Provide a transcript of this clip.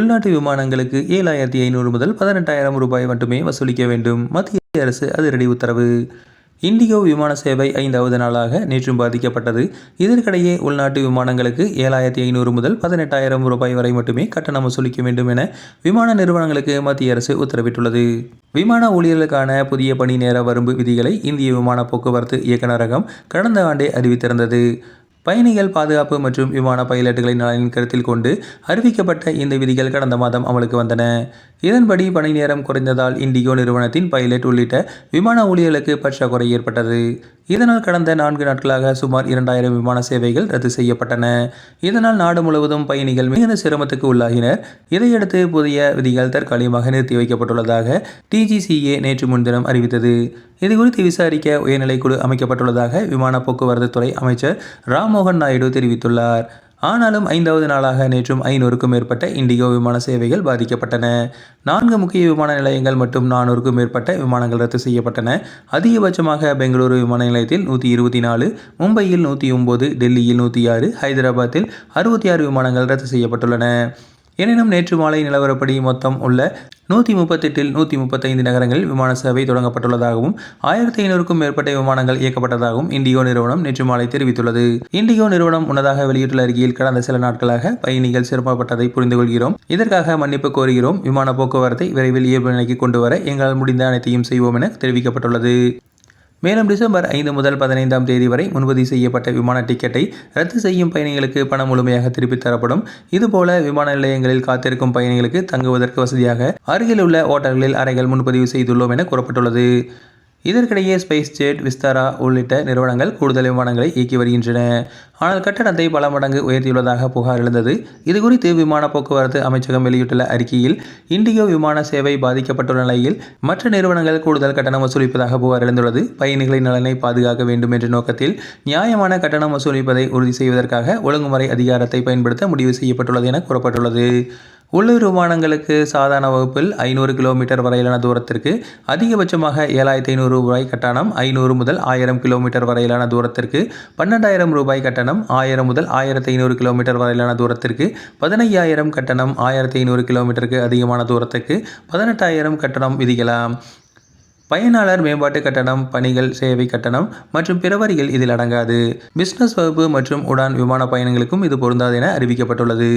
உள்நாட்டு விமானங்களுக்கு ஏழாயிரத்தி ஐநூறு முதல் பதினெட்டாயிரம் ரூபாய் மட்டுமே வசூலிக்க வேண்டும். மத்திய அரசு அதிரடி உத்தரவு. இண்டிகோ விமான சேவை ஐந்தாவது நாளாக நேற்றும் பாதிக்கப்பட்டது. இதற்கிடையே உள்நாட்டு விமானங்களுக்கு ஏழாயிரத்தி ஐநூறு முதல் பதினெட்டாயிரம் ரூபாய் வரை மட்டுமே கட்டணம் வசூலிக்க வேண்டும் என விமான நிறுவனங்களுக்கு மத்திய அரசு உத்தரவிட்டுள்ளது. விமான ஊழியர்களுக்கான புதிய பணி நேர வரம்பு விதிகளை இந்திய விமான போக்குவரத்து இயக்குநரகம் கடந்த ஆண்டே அறிவித்திருந்தது. பயணிகள் பாதுகாப்பு மற்றும் விமான பைலட்டுகளின் நலனின் கருத்தில் கொண்டு அறிவிக்கப்பட்ட இந்த விதிகள் கடந்த மாதம் அமலுக்கு வந்தன. இதன்படி பணி நேரம் குறைந்ததால் இண்டிகோ நிறுவனத்தின் பைலட் உள்ளிட்ட விமான ஊழியர்களுக்கு பற்றாக்குறை ஏற்பட்டது. இதனால் கடந்த நான்கு நாட்களாக சுமார் இரண்டாயிரம் விமான சேவைகள் ரத்து செய்யப்பட்டன. இதனால் நாடு முழுவதும் பயணிகள் மிகுந்த சிரமத்துக்கு உள்ளாகினர். இதையடுத்து புதிய விதிகள் தற்காலிகமாக நிறுத்தி வைக்கப்பட்டுள்ளதாக டிஜிசிஏ நேற்று முன்தினம் அறிவித்தது. இதுகுறித்து விசாரிக்க உயர்நிலைக்குழு அமைக்கப்பட்டுள்ளதாக விமான போக்குவரத்து துறை அமைச்சர் ராம்மோகன் நாயுடு தெரிவித்துள்ளார். ஆனாலும் ஐந்தாவது நாளாக நேற்றும் ஐநூறுக்கும் மேற்பட்ட இண்டிகோ விமான சேவைகள் பாதிக்கப்பட்டன. நான்கு முக்கிய விமான நிலையங்கள் மற்றும் நானூறுக்கும் மேற்பட்ட விமானங்கள் ரத்து செய்யப்பட்டன. அதிகபட்சமாக பெங்களூரு விமான நிலையத்தில் நூற்றி இருபத்தி நாலு மும்பையில் நூற்றி ஒம்பது டெல்லியில் நூற்றி ஆறு ஹைதராபாத்தில் அறுபத்தி ஆறு விமானங்கள் ரத்து செய்யப்பட்டுள்ளன. எனினும் நேற்று மாலை நிலவரப்படி மொத்தம் உள்ள நூற்றி முப்பத்தெட்டில் நூற்றி முப்பத்தைந்து நகரங்களில் விமான சேவை தொடங்கப்பட்டுள்ளதாகவும் ஆயிரத்தி ஐநூறுக்கும் மேற்பட்ட விமானங்கள் இயக்கப்பட்டதாகவும் இண்டிகோ நிறுவனம் நேற்று மாலை தெரிவித்துள்ளது. இண்டிகோ நிறுவனம் முன்னதாக வெளியிட்டுள்ள அறிக்கையில் கடந்த சில நாட்களாக பயணிகள் சிரமப்பட்டதை புரிந்து கொள்கிறோம் இதற்காக மன்னிப்பு கோருகிறோம். விமான போக்குவரத்தை விரைவில் இயல்பு நிலைக்கு கொண்டு வர எங்களால் முடிந்த அனைத்தையும் செய்வோம் என தெரிவிக்கப்பட்டுள்ளது. மேலும் டிசம்பர் ஐந்து முதல் பதினைந்தாம் தேதி வரை முன்பதிவு செய்யப்பட்ட விமான டிக்கெட்டை ரத்து செய்யும் பயணிகளுக்கு பணம் முழுமையாக திருப்பித் தரப்படும். இதுபோல விமான நிலையங்களில் காத்திருக்கும் பயணிகளுக்கு தங்குவதற்கு வசதியாக அருகில் உள்ள ஓட்டல்களில் அறைகள் முன்பதிவு செய்துள்ளோம் என கூறப்பட்டுள்ளது. இதற்கிடையே ஸ்பைஸ் ஜெட் விஸ்தாரா உள்ளிட்ட நிறுவனங்கள் கூடுதல் விமானங்களை இயக்கி வருகின்றன. ஆனால் கட்டணத்தை பல மடங்கு உயர்த்தியுள்ளதாக புகார் எழுந்தது. இதுகுறித்து விமான போக்குவரத்து அமைச்சகம் வெளியிட்டுள்ள அறிக்கையில் இண்டிகோ விமான சேவை பாதிக்கப்பட்டுள்ள நிலையில் மற்ற நிறுவனங்கள் கூடுதல் கட்டணம் வசூலிப்பதாக புகார் எழுந்துள்ளது. பயணிகளின் நலனை பாதுகாக்க வேண்டும் என்ற நோக்கத்தில் நியாயமான கட்டணம் வசூலிப்பதை உறுதி செய்வதற்காக ஒழுங்குமுறை அதிகாரத்தை பயன்படுத்த முடிவு செய்யப்பட்டுள்ளது என கூறப்பட்டுள்ளது. உள்ளூர் விமானங்களுக்கு சாதாரண வகுப்பில் ஐநூறு கிலோமீட்டர் வரையிலான தூரத்திற்கு அதிகபட்சமாக ஏழாயிரத்தி ஐநூறு ரூபாய் கட்டணம் ஐநூறு முதல் ஆயிரம் கிலோமீட்டர் வரையிலான தூரத்திற்கு பன்னெண்டாயிரம் ரூபாய் கட்டணம் ஆயிரம் முதல் ஆயிரத்தி ஐநூறு கிலோமீட்டர் வரையிலான தூரத்திற்கு பதினையாயிரம் கட்டணம் ஆயிரத்தி ஐநூறு கிலோமீட்டருக்கு அதிகமான தூரத்துக்கு பதினெட்டாயிரம் கட்டணம் விதிக்கலாம். பயனாளர் மேம்பாட்டு கட்டணம் பணிகள் சேவை கட்டணம் மற்றும் பிற வரிகள் இதில் அடங்காது. பிசினஸ் வகுப்பு மற்றும் உடான் விமான பயணங்களுக்கும் இது பொருந்தாது என அறிவிக்கப்பட்டுள்ளது.